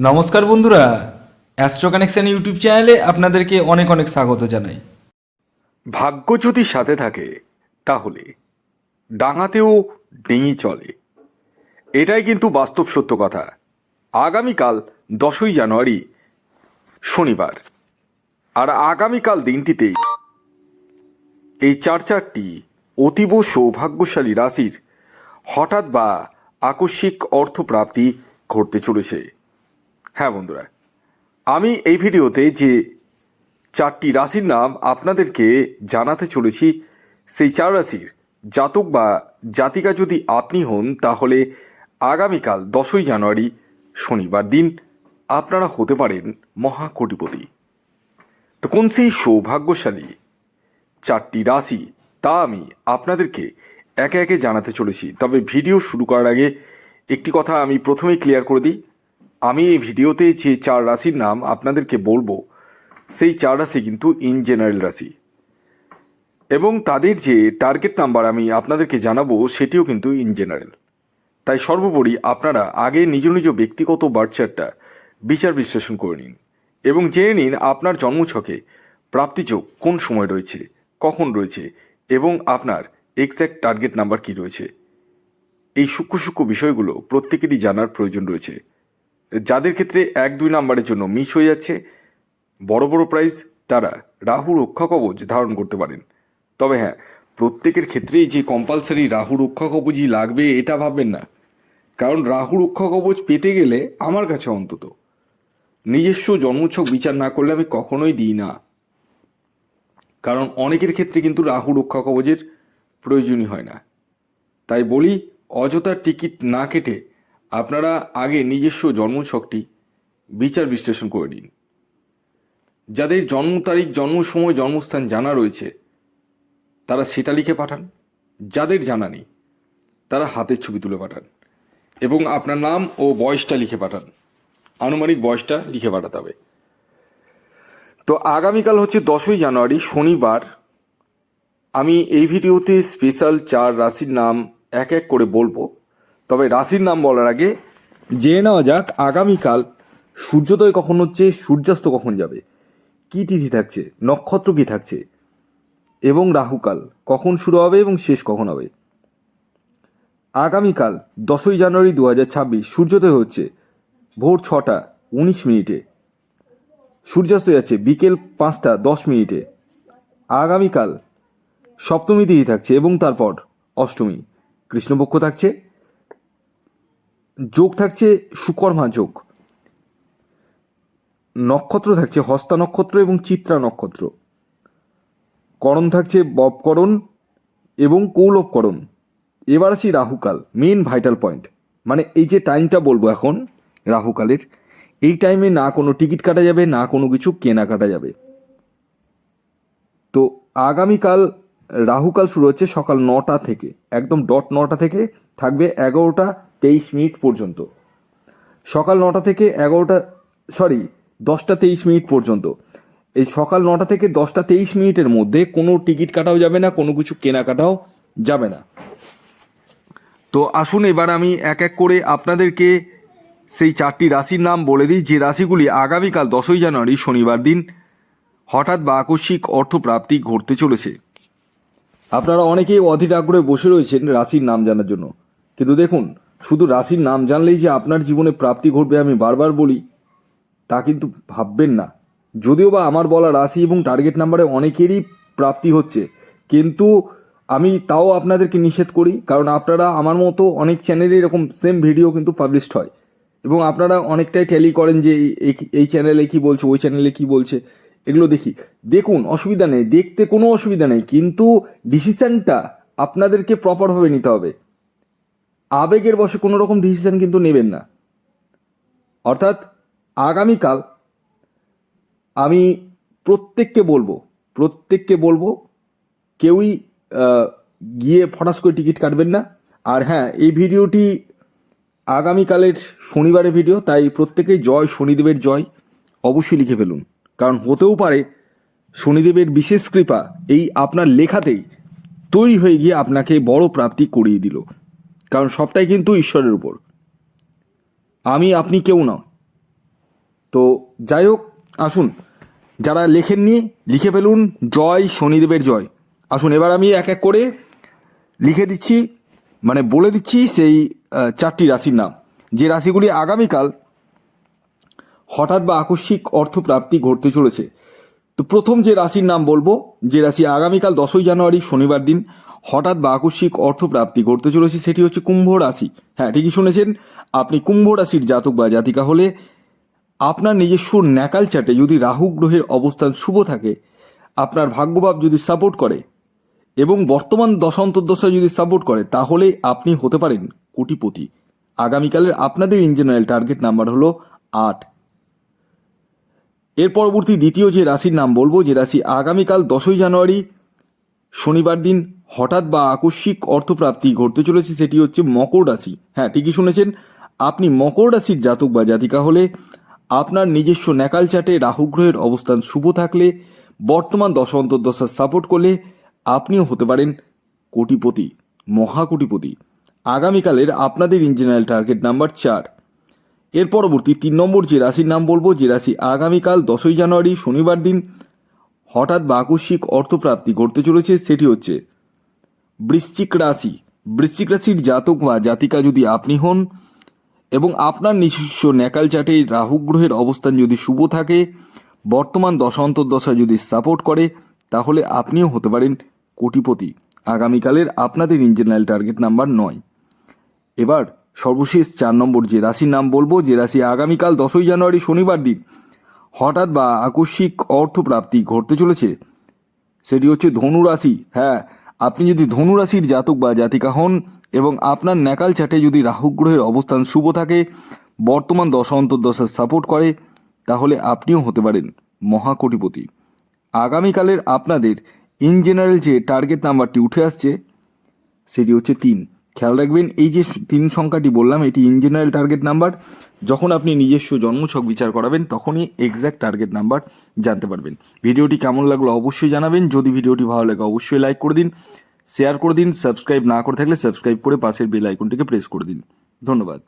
নমস্কার বন্ধুরা astro connection YouTube চ্যানেলে আপনাদেরকে অনেক অনেক স্বাগত জানাই। ভাগ্য যদি সাথে থাকে, তাহলে ডাঙাতেও ডিঙি চলে। এটাই কিন্তু বাস্তব সত্য কথা। আগামীকাল দশই জানুয়ারি, শনিবার। আর আগামীকাল দিনটিতেই এই চার চারটি অতীব সৌভাগ্যশালী রাশির হঠাৎ বা আকস্মিক অর্থপ্রাপ্তি ঘটতে চলেছে। হ্যাঁ বন্ধুরা, আমি এই ভিডিওতে যে চারটি রাশির নাম আপনাদেরকে জানাতে চলেছি, সেই চার রাশির জাতক বা জাতিকা যদি আপনি হন, তাহলে আগামীকাল দশই জানুয়ারি শনিবার দিন আপনারা হতে পারেন মহাকোটিপতি। তো কোন সেই সৌভাগ্যশালী চারটি রাশি, তা আমি আপনাদেরকে একে একে জানাতে চলেছি। তবে ভিডিও শুরু করার আগে একটি কথা আমি প্রথমেই ক্লিয়ার করে দিই আমি এই ভিডিওতে যে চার রাশির নাম আপনাদেরকে বলব, সেই চার রাশি কিন্তু ইন জেনারেল রাশি। এবং তাদের যে টার্গেট নাম্বার আমি আপনাদেরকে জানাব, সেটিও কিন্তু ইন জেনারেল তাই সর্বোপরি আপনারা আগে নিজ নিজ ব্যক্তিগত বার্চারটা বিচার বিশ্লেষণ করে নিন এবং জেনে নিন আপনার জন্মছকে, প্রাপ্তিযোগ কোন সময় রয়েছে, কখন রয়েছে এবং আপনার এক্স্যাক্ট টার্গেট নাম্বার কি রয়েছে। এই সূক্ষ্ম সূক্ষ্ম বিষয়গুলো প্রত্যেকেরই জানার প্রয়োজন রয়েছে। যাদের ক্ষেত্রে এক, দুই নাম্বারের জন্য মিস হয়ে যাচ্ছে, বড় বড় প্রাইজ তারা রাহু রক্ষা কবচ ধারণ করতে পারেন। তবে হ্যাঁ প্রত্যেকের ক্ষেত্রেই যে কম্পালসারি রাহু রক্ষা কবচই লাগবে এটা ভাববেন না। কারণ রাহু রক্ষা কবচ পেতে গেলে আমার কাছে অন্তত নিজস্ব জন্মছক বিচার না করলে আমি কখনোই দিই না। কারণ অনেকের ক্ষেত্রে কিন্তু রাহু রক্ষা কবচের প্রয়োজনই হয় না। তাই বলি, অযথা টিকিট না কেটে আপনারা আগে নিজস্ব জন্মছকটি বিচার বিশ্লেষণ করে নিন। যাদের জন্ম তারিখ, জন্ম সময়, জন্মস্থান জানা রয়েছে, তারা সেটা লিখে পাঠান। যাদের জানা নেই, তারা হাতের ছবি তুলে পাঠান এবং আপনার নাম ও বয়সটা লিখে পাঠান। আনুমানিক বয়সটা লিখে পাঠাতে হবে। তো আগামীকাল হচ্ছে দশই জানুয়ারি, শনিবার। আমি এই ভিডিওতে স্পেশাল চার রাশির নাম এক এক করে বলব। তবে রাশির নাম বলার আগে জেনে নেওয়া যাক আগামীকাল সূর্যোদয় কখন হচ্ছে, সূর্যাস্ত কখন যাবে, কি তিথি থাকছে, নক্ষত্র কি থাকছে, এবং রাহুকাল কখন শুরু হবে এবং শেষ কখন হবে। আগামীকাল দশই জানুয়ারি দু হাজার ছাব্বিশ, সূর্যোদয় হচ্ছে ভোর ছটা উনিশ মিনিটে, সূর্যাস্ত যাচ্ছে বিকেল পাঁচটা দশ মিনিটে। আগামীকাল সপ্তমী তিথি থাকছে এবং তারপর অষ্টমী, কৃষ্ণপক্ষ থাকছে যোগ থাকছে সুকর্মা যোগ। নক্ষত্র থাকছে হস্তা নক্ষত্র এবং চিত্রা নক্ষত্র। করণ থাকছে ববকরণ এবং কৌলভকরণ এবার আছি রাহুকাল মেন ভাইটাল পয়েন্ট মানে এই যে টাইমটা বলব এখন রাহুকালের, এই টাইমে না কোনো টিকিট কাটা যাবে, না কোনো কিছু কেনা কাটা যাবে। তো আগামীকাল রাহুকাল শুরু হচ্ছে সকাল নটা থেকে, একদম ডট নটা থেকে থাকবে এগারোটা তেইশ মিনিট পর্যন্ত। সকাল নটা থেকে এগারোটা সরি দশটা তেইশ মিনিট পর্যন্ত। এই সকাল নটা থেকে দশটা তেইশ মিনিটের মধ্যে কোনো টিকিট কাটাও যাবে না, কোনো কিছু কেনাকাটাও যাবে না। তো আসুন এবার আমি এক এক করে আপনাদেরকে সেই চারটি রাশির নাম বলে দিই। যে রাশিগুলি আগামীকাল দশই জানুয়ারি শনিবার দিন হঠাৎ বা আকস্মিক অর্থপ্রাপ্তি ঘটতে চলেছে। আপনারা অনেকেই অধীর আগ্রহে বসে রয়েছেন রাশির নাম জানার জন্য। কিন্তু দেখুন, শুধু রাশির নাম জানলেই যে আপনার জীবনে প্রাপ্তি ঘটবে আমি বারবার বলি, তা কিন্তু ভাববেন না। যদিও বা আমার বলা রাশি এবং টার্গেট নাম্বারে অনেকেরই প্রাপ্তি হচ্ছে, কিন্তু আমি তাও আপনাদেরকে নিষেধ করি, কারণ আপনারা আমার মতো অনেক চ্যানেলে এরকম সেম ভিডিও কিন্তু পাবলিশড হয়। এবং আপনারা অনেকটাই ট্যালি করেন যে এই- চ্যানেলে কি বলছে, ওই চ্যানেলে কি বলছে। এগুলো দেখি। দেখুন, অসুবিধা নেই। দেখতে কোনো অসুবিধা নেই, কিন্তু ডিসিশানটা আপনাদেরকে প্রপারভাবে নিতে হবে। আবেগের বসে কোনো রকম ডিসিশান কিন্তু নেবেন না। অর্থাৎ আগামীকাল আমি প্রত্যেককে বলব প্রত্যেককে বলব, কেউই গিয়ে ফটাস করে টিকিট কাটবেন না। আর হ্যাঁ এই ভিডিওটি আগামীকালের শনিবারের ভিডিও, তাই প্রত্যেকেই জয়, শনিদেবের জয়, অবশ্যই লিখে ফেলুন। কারণ হতেও পারে শনিদেবের বিশেষ কৃপা এই আপনার লেখাতেই তৈরি হয়ে গিয়ে আপনাকে বড় প্রাপ্তি করিয়ে দিল। কারণ সবটাই কিন্তু ঈশ্বরের উপর। আমি, আপনি কেউ না। তো যাই হোক, আসুন, যারা লেখেননি, লিখে ফেলুন, জয় শনিদেবের জয়। আসুন, এবার আমি এক এক করে লিখে দিচ্ছি মানে বলে দিচ্ছি সেই চারটি রাশির নাম। যে রাশিগুলি আগামীকাল হঠাৎ বা আকস্মিক অর্থপ্রাপ্তি ঘটতে চলেছে। তো প্রথম যে রাশির নাম বলব, যে রাশি আগামীকাল দশই জানুয়ারি, শনিবার দিন হঠাৎ বা আকস্মিক অর্থপ্রাপ্তি ঘটতে চলেছে, সেটি হচ্ছে কুম্ভ রাশি। হ্যাঁ ঠিকই শুনেছেন, আপনি কুম্ভ রাশির জাতক বা জাতিকা হলে আপনার নিজস্ব ন্যাকাল চাটে যদি রাহু গ্রহের অবস্থান শুভ থাকে, আপনার ভাগ্যভাব যদি সাপোর্ট করে এবং বর্তমান দশান্তর্দশা যদি সাপোর্ট করে, তাহলে আপনি হতে পারেন কোটিপতি। আগামীকালের আপনাদের ইন টার্গেট নাম্বার হলো আট। এর পরবর্তী দ্বিতীয় যে রাশির নাম বলব, যে রাশি আগামীকাল দশই জানুয়ারি, শনিবার দিন হঠাৎ বা আকস্মিক অর্থপ্রাপ্তি ঘটতে চলেছে, সেটি হচ্ছে মকর রাশি। হ্যাঁ ঠিকই শুনেছেন। আপনি মকর রাশির জাতক বা জাতিকা হলে আপনার নিজস্ব ন্যাকাল চাটে রাহুগ্রহের অবস্থান শুভ থাকলে, বর্তমান দশা অন্তর্দশা সাপোর্ট করলে আপনিও হতে পারেন কোটিপতি, মহাকোটিপতি। আগামীকালের আপনাদের ইঞ্জিনিয়ার টার্গেট নাম্বার চার। এর পরবর্তী তিন নম্বর যে রাশির নাম বলব, যে রাশি আগামীকাল দশই জানুয়ারি শনিবার দিন হঠাৎ বা আকস্মিক অর্থপ্রাপ্তি ঘটতে চলেছে, সেটি হচ্ছে বৃশ্চিক রাশি। বৃশ্চিক রাশির জাতক বা জাতিকা যদি আপনি হন এবং আপনার নিজস্ব ন্যাকাল চাটে রাহু গ্রহের অবস্থান যদি শুভ থাকে, বর্তমান দশান্তর্দশা যদি সাপোর্ট করে, তাহলে আপনিও হতে পারেন কোটিপতি। আগামীকালের আপনাদের ইঞ্জিনাল টার্গেট নাম্বার নয়। এবার সর্বশেষ চার নম্বর যে রাশির নাম বলব, যে রাশি আগামীকাল দশই জানুয়ারি শনিবার দিন, হঠাৎ বা আকস্মিক অর্থপ্রাপ্তি ঘটতে চলেছে। সেটি হচ্ছে ধনু রাশি। হ্যাঁ আপনি যদি ধনু রাশির জাতক বা জাতিকা হন এবং আপনার ন্যাকাল চাটে যদি রাহু গ্রহের অবস্থান শুভ থাকে, বর্তমান দশা অন্তর্দশা সাপোর্ট করে, তাহলে আপনিও হতে পারেন মহাকোটিপতি। আগামীকালের আপনাদের ইন জেনারেল যে টার্গেট নাম্বারটি উঠে আসছে, সেটি হচ্ছে তিন। খেয়াল রাখবেন, এই যে তিন সংখ্যাটি বললাম, এটি ইন জেনারেল টার্গেট নাম্বার যখন আপনি নিজস্ব জন্মছক বিচার করাবেন, তখনই এক্স্যাক্ট টার্গেট নাম্বার জানতে পারবেন। ভিডিওটি কেমন লাগল অবশ্যই জানাবেন, যদি ভিডিওটি ভালো লাগে অবশ্যই লাইক করে দিন শেয়ার করে দিন সাবস্ক্রাইব না করে থাকলে সাবস্ক্রাইব করে পাশের বেল আইকনটিকে প্রেস করে দিন। ধন্যবাদ।